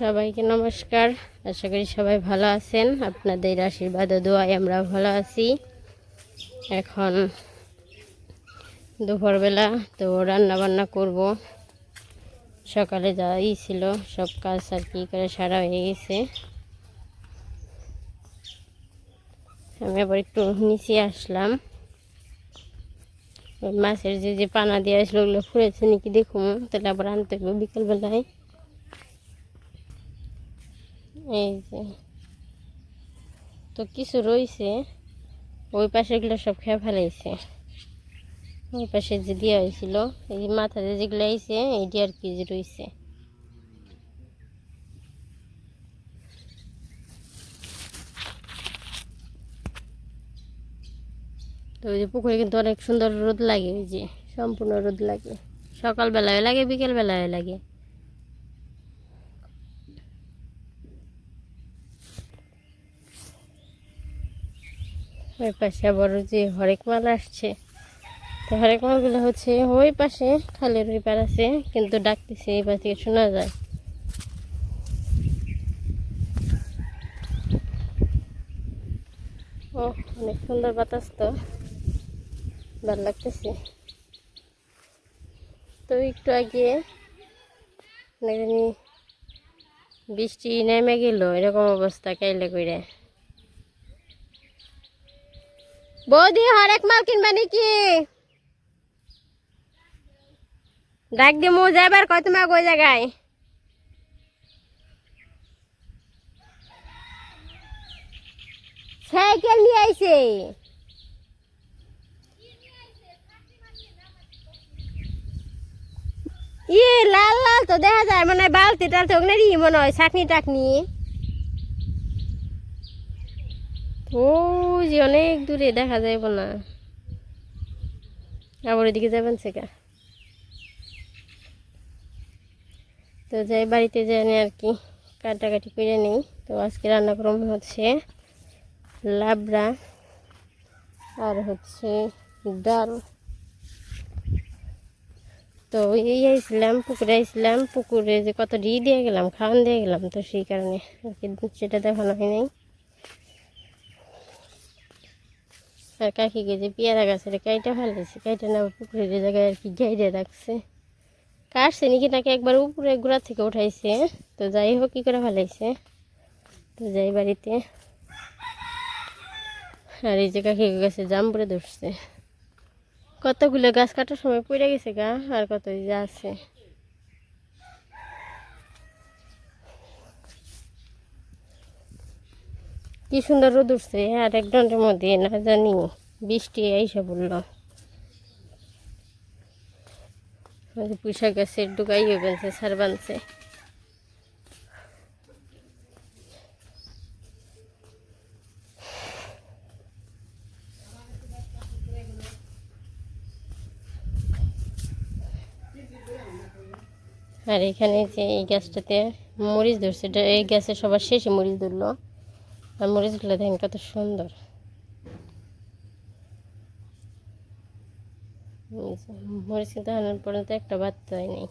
সবাইকে নমস্কার। আশা করি সবাই ভালো আছেন। আপনাদের আশীর্বাদ ও দোয়ায় আমরা ভালো আছি। এখন দুপুরবেলা তো রান্না বান্না করব। সকালে যা ই ছিল, সব কাজ আর কি করে সারা হয়ে গেছে। আমি আবার একটু নিচে আসলাম। মাছের যে যে পানা দিয়ে আসলো ওগুলো ফুরেছে নাকি দেখুন। তাহলে আবার আনতে হবে বিকেলবেলায়। এই যে। তো কিছু রয়েছে ওই পাশেগুলো সব খেয়ে ফেলাইছে। ওই পাশে যে দেওয়া হয়েছিল এই যে মাথাতে যেগুলো আইছে, এইটি আর কি যে রয়েছে তো ওই যে পুকুরে কিন্তু অনেক সুন্দর রোদ লাগে, ওই যে সম্পূর্ণ রোদ লাগে। সকালবেলায় লাগে, বিকেলবেলায় লাগে। ওই পাশে আবার যে হরেক মাল আসছে। তো হরেক মালগুলো হচ্ছে ওই পাশে, খালের ওই পার আছে, কিন্তু ডাকতেছে এই পাশ থেকে শোনা যায়। ও, অনেক সুন্দর বাতাস তো। ভালো লাগতেছে। তো একটু আগে বৃষ্টি নেমে গেল, এরকম অবস্থা কাইলে কইরে। বৌদি, হরেক মাল কিনবা নাকি? ডাক দিমু যাবার কয় তোমার ওই জায়গায়। সাইকেল নিয়ে আইছে। ইয়ে লাল লাল তো দেখা যায় মানে বালতি টালতি ই মনে হয় চাটনি টাকনি। ও যে অনেক দূরে, দেখা যাইব না। আবার ওইদিকে যাবেন সেকা। তো যাই, বাড়িতে যাই আর কি। কাটাকাটি করে নিই। তো আজকে রান্না করম হচ্ছে লাবড়া আর হচ্ছে ডাল। তো এই আইছিলাম, পুকুরে আইছিলাম। পুকুরে যে কত ডি দিয়ে গেলাম, খাওয়ান দিয়ে গেলাম। তো সেই কারণে সেটা দেখানো হয় নাই। আর যে পেয়ারা গাছের কাইটা ফেলেছে কাইটা না পুকুরের জায়গায় আর কি গাইডে রাখছে। কাটছে নাকি তাকে একবার উপরে গোড়া থেকে উঠাইছে, তো যাই হোক কী করে ফেলাইছে। তো যাই বাড়িতে। আর এই যে কাকি গাছে জাম পরে ধরছে। কতগুলো গাছ কাটার সময় পড়ে গেছে গা, আর কত যে আছে। কি সুন্দর রোদ উঠছে, আর এক ঘণ্টার মধ্যে না জানি, বৃষ্টি এইসব বলল পুষা গাছের ডুকাইয়ে বেলছে সার বানছে। আর এখানে যে এই গ্যাসটাতে মরিচ ধরছে এই গ্যাসে সবার শেষে মরিচ ধরলো। আর মরিচগুলো দেখেন কত সুন্দর। মরিচ কিন্তু আনার পর্যন্ত একটা বাচ্চা হয়নি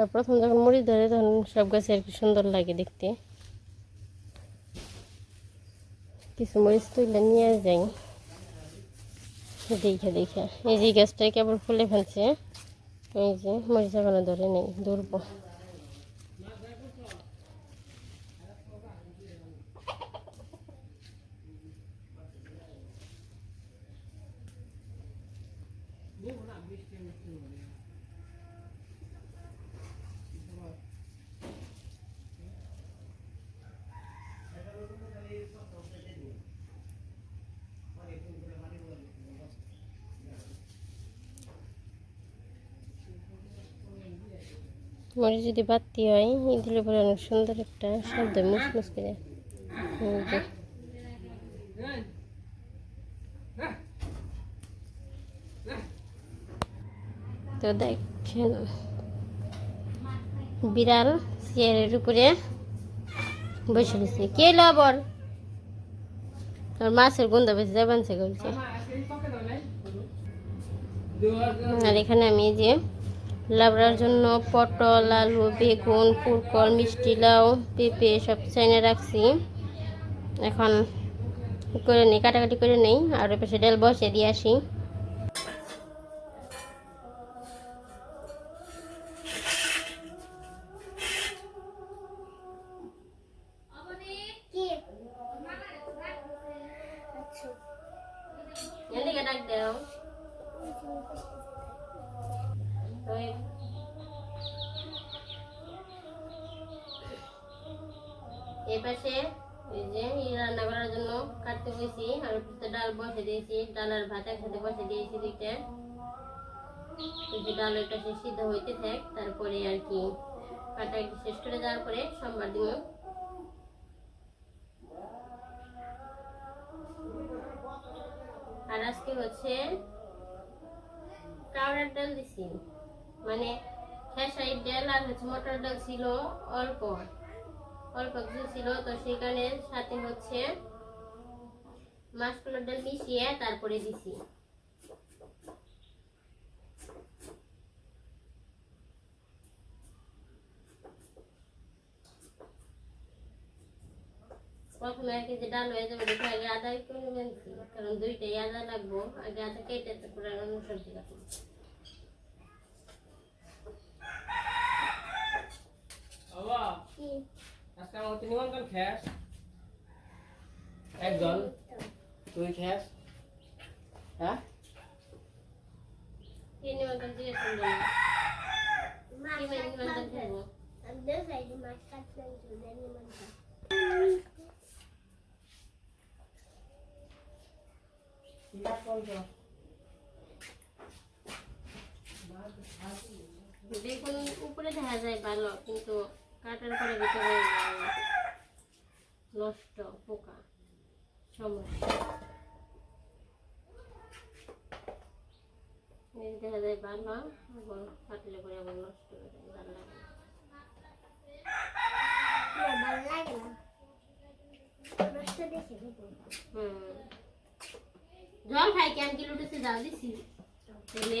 আর প্রথম যখন মরিচ ধরে তখন সব গাছে আর কি সুন্দর লাগে দেখতে। কিছু মরিচ তুলে নিয়ে যাই। দেখে দেখে। এই যে গাছটা কেবল ফুলে ফেলছে। এই যে মরিচ এখনও ধরে নেই, ধরবো। মরিচ যদি বাড়তি হয় দিলে পরে অনেক সুন্দর একটা শব্দ, মুসমুস করে। তো দেখেন, বিড়াল চেয়ারের উপরে বসে রয়েছে। কে লবর আর মাছের গন্ধ বেশি যাবেন সে করছে আর এখানে আমি যে লাবড়ার জন্য পটল, আলু, বেগুন পুরকল মিষ্টি, লাউ, পেঁপে সব চাইনে রাখছি। এখন করে নিই, কাটাকাটি করে নেই। আর পাশে ডাল বসে দিয়ে আসি। এই পাশে এই যে রান্না করার জন্য কাটতে বসেছি আর উপরে ডাল বসে দিয়েছি ডাল আর ভাত একসাথে বসে দিয়েছি দুইটা। ডাল ওই সিদ্ধ হইতে থাক, তারপরে আর কি শেষ করে যাওয়ার পরে সোমবার দিন। আর আজকে হচ্ছে কাউরার ডাল দিছি মানে খেসারির ডাল আর হচ্ছে মটর ডাল ছিল অল্প। অল্প কিছু ছিল তো সেখানে সাথে হচ্ছে মাসকলার ডাল মিশিয়ে তারপরে দিছি। প্রথমে আর কি যে ডাল হয়ে যাবে দেখে আগে আদা করে নেবেন কারণ দুইটাই আদা লাগবো আগে আদা কেটে তারপরে অন্য সবজি কাটবো বাবা। আজকে আমার তুই নিমন্ত্রণ খেস। একজন তুই খেস। হ্যাঁ? বেগুন উপরে দেখা যায় ভালো কিন্তু কাটার পরে ভিতরে নষ্ট পোকা সমস্যা। দেখা যায় ভালো এবং কাটলে পরে আবার নষ্ট হয়ে যায় ভালো লাগে না। হুম। জল খাই কেন কিলো উঠেছে জাল দিছি। তেলে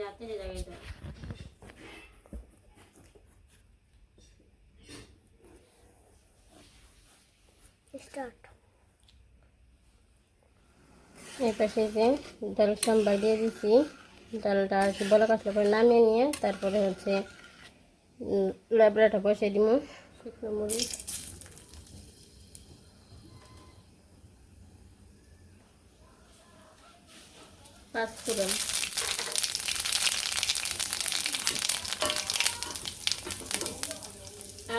রাতের যে ডাল সাম্বার দিয়ে দিচ্ছি ডালটা আর কি বলা কাটলে পরে নামিয়ে নিয়ে তারপরে হচ্ছে ল্যাবড়াটা বসিয়ে দিব মরিচ। পাঁচ ফোড়ন।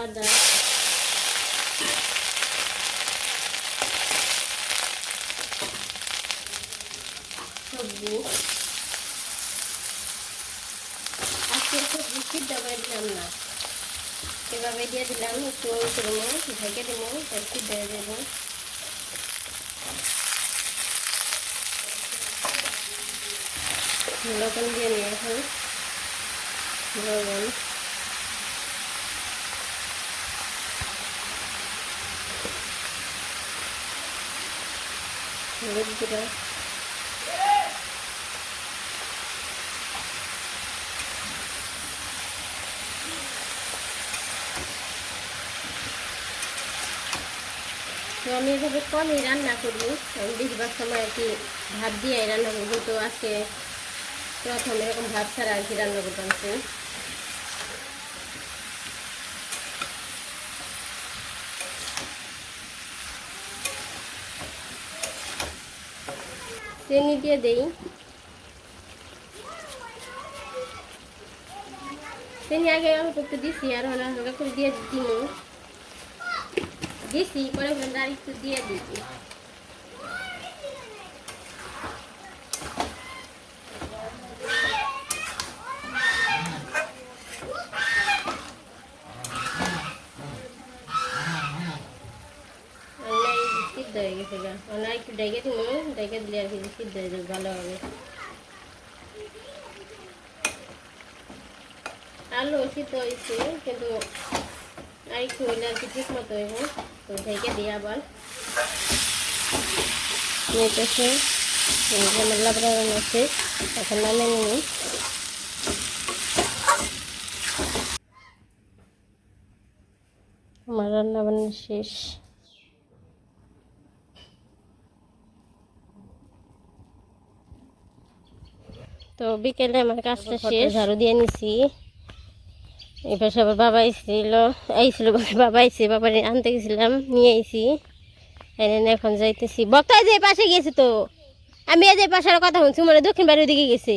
আদা। সবজি। আজকে সবজি সিদ্ধ করে দিলাম না। এভাবে দিয়ে দিলাম, একটু করব ঢেকে দেবো সিদ্ধ হয়ে যাব লবণ দিয়ে নিয়ে এখন লবণ হলুদ গুঁড়া। তো আমি এভাবে কমই রান্না করি আমি বেশিরভাগ সময় আর কি ভাত দিয়ে রান্না করি কিন্তু আজকে প্রথম এরকম ভাত ছাড়া আর কি রান্না করতাম চিনি দিয়ে দেই। চিনি আগে অল্প একটু দিছি, আর হলো হালকা করে দিয়ে দিই। দিছি, পরে আর একটু দিয়ে দিছি অনলাই সিদ্ধ হয়ে গেছে গা অনলাই একটু দিব দিলে আর কি সিদ্ধ হয়ে ভালো হবে। আলু সিদ্ধ হয়েছে, কিন্তু আর একটু হইলে আর কি ঠিক মতো হইব, তো দিই আবার। এখন নামে আমার রান্না বান্না শেষ। তো বিকেলে আমার কাজটা শেষ। ঝাড়ু দিয়ে নিছি। এবার সবার বাবা এসেছিল আইছিল বাবা আইসে বাবার আনতে গেছিলাম নিয়ে আইছি। এনে এখন যাইতেছি। বক্তা যে পাশে গেছে তো। আমি এই যে পাশের কথা শুনছি মানে দক্ষিণ বাড়ির দিকে গেছে।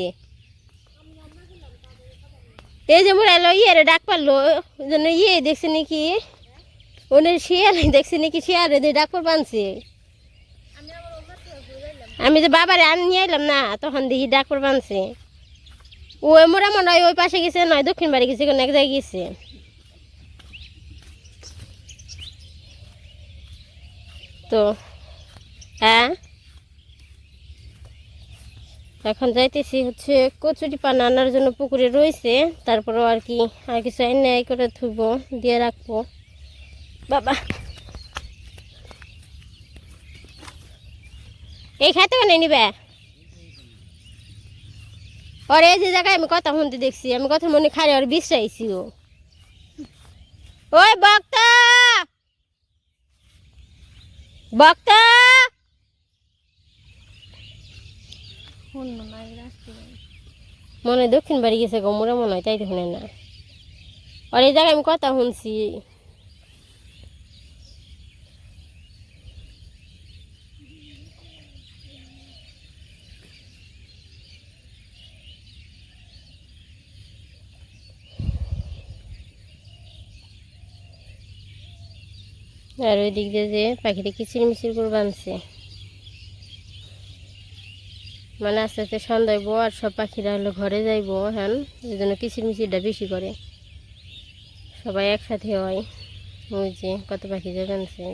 এই যে মোরা এলো ইয়ে ডাক পারল ওই জন্য ইয়ে দেখছে নাকি ওনের শিয়াল দেখছে নাকি শিয়ালে দিয়ে ডাক পার বানছে আমি যে বাবারে আন নিয়ে এলাম না, তখন দেখি ডাক পার বানছে। ওই মোরা মনে হয় ওই পাশে গেছে নয়, দক্ষিণ বাড়ি গেছে, কোনো এক জায়গায় গেছে। তো হ্যাঁ? এখন যাইতেছি হচ্ছে কচুরি পানা আনার জন্য পুকুরে রয়েছে তারপরেও আর কি, আর কিছু এই করে থুব দিয়ে রাখব। বাবা। এই খাইতে কেন নিবে? ওর এই যে জায়গায় আমি কথা শুনতে দেখছি, আমি কথা মনে খাই, ওর বিশ্রাইছি ও। ওই বক্তা! বক্তা! মনে দক্ষিণ বাড়ি গেছে গো, মোরা মনে হয় তাই তো শুনে না। আর এই জায়গায় আমি কথা শুনছি। আর ওই দিক দিয়ে যে পাখিটা কিচির মিচির করে বানছে। মানে আস্তে আস্তে সন্ধ্যায় বো আর সব পাখিরা হলো ঘরে যাইবো হ্যাঁ এই জন্য কিচির মিচিরটা বেশি করে। সবাই একসাথে হয়। ওই যে কত পাখি যে বানছে।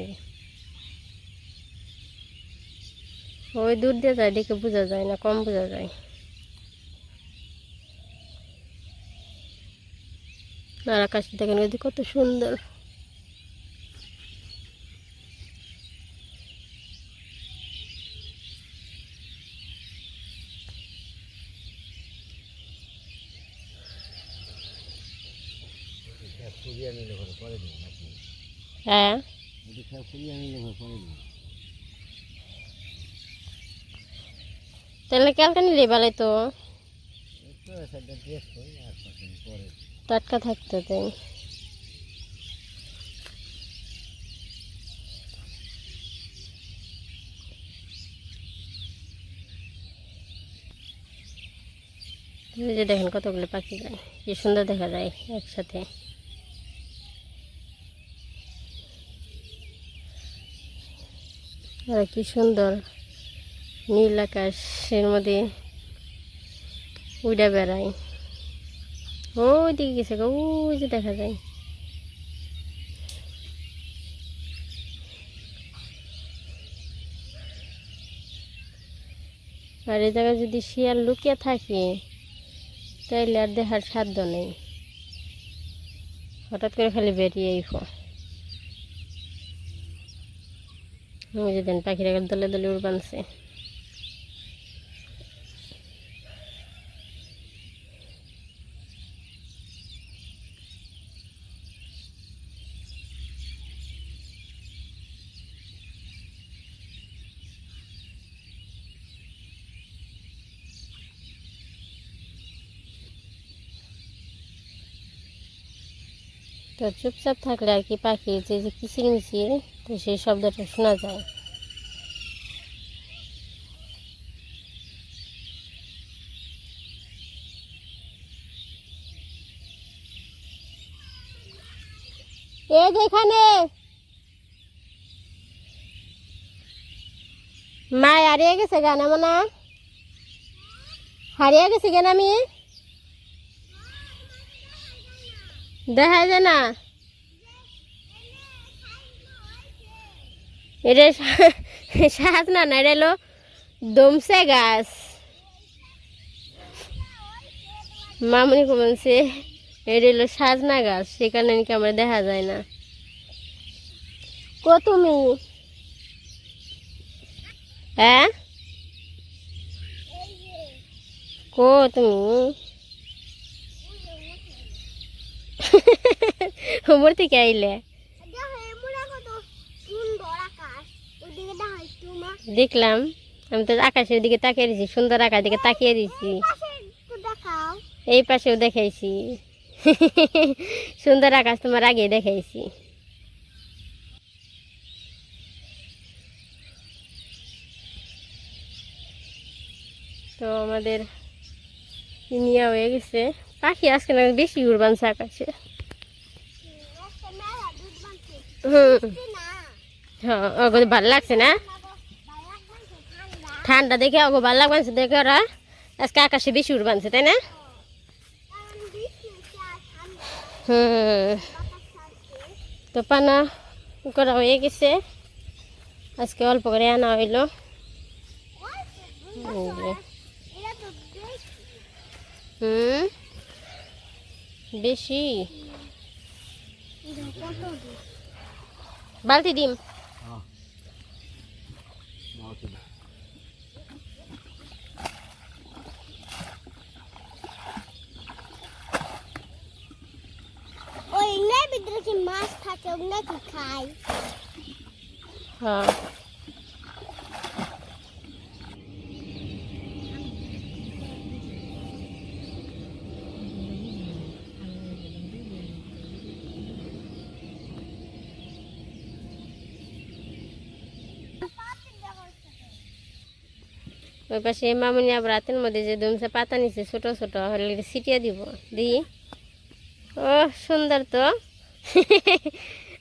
ওই দূর দিয়ে যায়, দেখে বোঝা যায় না, কম বোঝা যায়। আর আকাশটা দেখেন ওই কত সুন্দর। হ্যাঁ। তাহলে কালকে নিলে ভালো তো। টাটকা থাকতো তাই। যে দেখেন কতগুলো পাখি যায়। কি সুন্দর দেখা যায় একসাথে। আর, কি সুন্দর। নীল আকাশের মধ্যে উড়ে বেড়ায় ওই দিকে গেছে ওই যে দেখা যায়। আর এই জায়গায় যদি শিয়াল লুকিয়ে থাকে, তাইলে আর দেখার সাধ্য নেই। হঠাৎ করে খালি বেরিয়ে আইফ ওই যে দেন পাখিরা দলে দলে উড় বানছে তো চুপচাপ থাকলে আর কি পাখি, যে যে কিচির মিচির তো সেই শব্দটা শোনা যায়। এই যে এখানে! মা হারিয়ে গেছে গান মনে? হারিয়ে গেছে কেন আমি? দেখা যায় না। এটা সাজ না না এটা হলো দমসে গাছ। মামনি বলছে এটা হলো সাজনা গাছ সেখানে নাকি আমরা দেখা যায় না। কো তুমি হ্যাঁ? কো তুমি উপর থেকে আইলে দেখো এমরা কত সুন্দর আকাশ ওইদিকে দেখো একটু মা দেখলাম, আমি তো আকাশের দিকে তাকিয়ে দিছি সুন্দর আকাশ দিকে তাকিয়ে দিছি এই পাশেও দেখাইছি। সুন্দর আকাশ তোমার আগে দেখাইছি। তো আমাদের নিয়া হয়ে গেছে। পাখি আজকে না বেশি উড়বানছে আকাশে। হুম হ্যাঁ ভালো লাগছে না? ঠান্ডা দেখে ওগো ভালো লাগছে দেখে ওরা আজকে আকাশে বেশি উড়বানছে তাই না? হুম তো পানা করা হয়ে গেছে। আজকে অল্প করে আনা হইল। হুম? বেশি? বালতি ডিম। ওই নের ভিতরে কি মাছ থাকে ওগুলো কি খাই হ্যাঁ। ওই পাশে মামুনি আবার রাতের মধ্যে যে দুমসে পাতা নিছে ছোট ছোট হলে ছিটিয়ে দিব দিই ও সুন্দর তো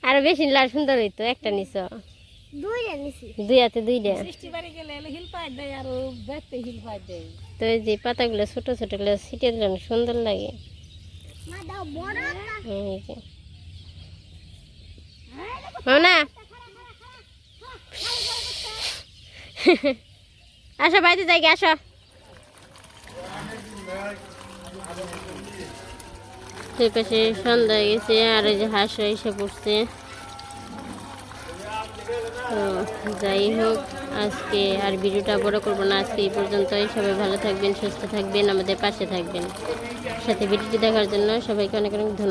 আরও বেশি লাল সুন্দর হইতো একটা নিছ দুই হাতে দুইটা বৃষ্টি বাড়ি গেলে এলে হিল পাই দেয় আর দেখতে হিল পাই দেয় তো এই যে পাতাগুলো ছোট ছোটগুলো ছিটিয়ে সুন্দর লাগে হ্যাঁ না আসো, বাড়িতে যাই, আসো। পাশে সন্ধ্যা গেছে, আর ওই যে হাঁস এসে পড়ছে। তো যাই হোক, আজকে আর ভিডিওটা বড় করব না, আজকে এই পর্যন্তই। সবাই ভালো থাকবেন, সুস্থ থাকবেন, আমাদের পাশে থাকবেন। সাথে ভিডিওটি দেখার জন্য সবাইকে অনেক অনেক ধন্যবাদ।